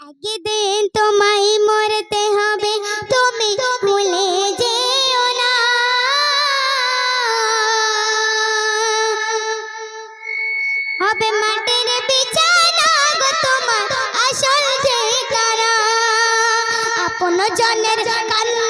একদিন তোমায় মরতে হবে, তুমি ভুলে যেও না। হবে মাটির বিছানা গো তোমার আসল ঠিকানা। আপন জনের কান্না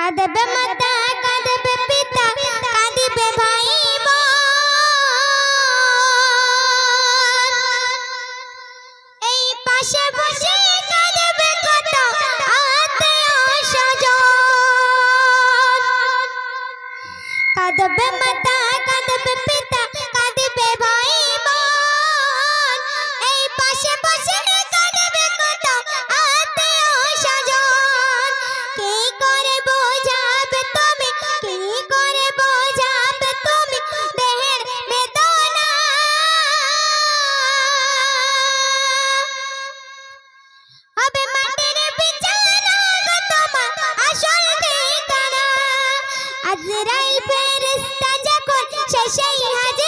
কাঁদবে মাতা কাঁদবে পিতা কাঁদিবে ভাই। এই পাশে বসে কাঁদবে কত। কাঁদবে মাতা আজরাইল ফেরেশতা যখন শেষেই হাজির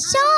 তোমার আসল